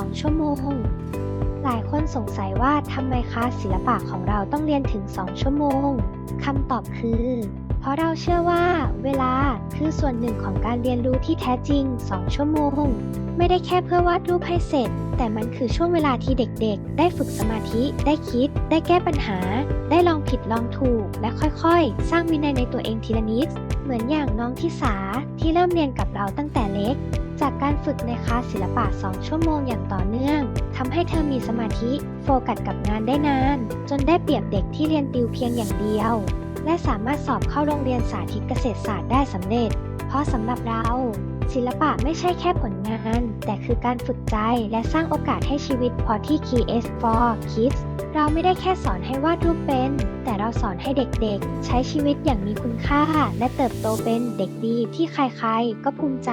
2 ชั่วโมง หลายคนสงสัยว่าทำไมคลาสศิลปะของเราต้องเรียนถึง 2 ชั่วโมง คำตอบคือ เพราะเราเชื่อว่า เวลาคือส่วนหนึ่งของการเรียนรู้ที่แท้จริง 2 ชั่วโมง ไม่ได้แค่เพื่อวาดรูปให้เสร็จ แต่มันคือช่วงเวลาที่เด็กๆ ได้ฝึกสมาธิ ได้คิด ได้แก้ปัญหา ได้ลองผิดลองถูก และค่อยๆ สร้างวินัยในตัวเองทีละนิด เหมือนอย่างน้องทิสาที่เริ่มเรียนกับเราตั้งแต่เล็ก จากการฝึกในคลาสศิลปะ 2 ชั่วโมงอย่างต่อเนื่องทำให้เธอมีสมาธิ โฟกัสกับงานได้นาน จนได้เปรียบเด็กที่เรียนติวเพียงอย่างเดียว และสามารถสอบเข้าโรงเรียนสาธิตเกษตรศาสตร์ได้สำเร็จ พราะสำหรับเรา ศิลปะไม่ใช่แค่ผลงาน แต่คือการฝึกใจและสร้างโอกาสให้ชีวิตพอที่ KS for Kids เราไม่ได้แค่สอนให้วาดรูปเป็น แต่เราสอนให้เด็กๆ ใช้ชีวิตอย่างมีคุณค่า และเติบโตเป็นเด็กดีที่ใครๆ ก็ภูมิใจ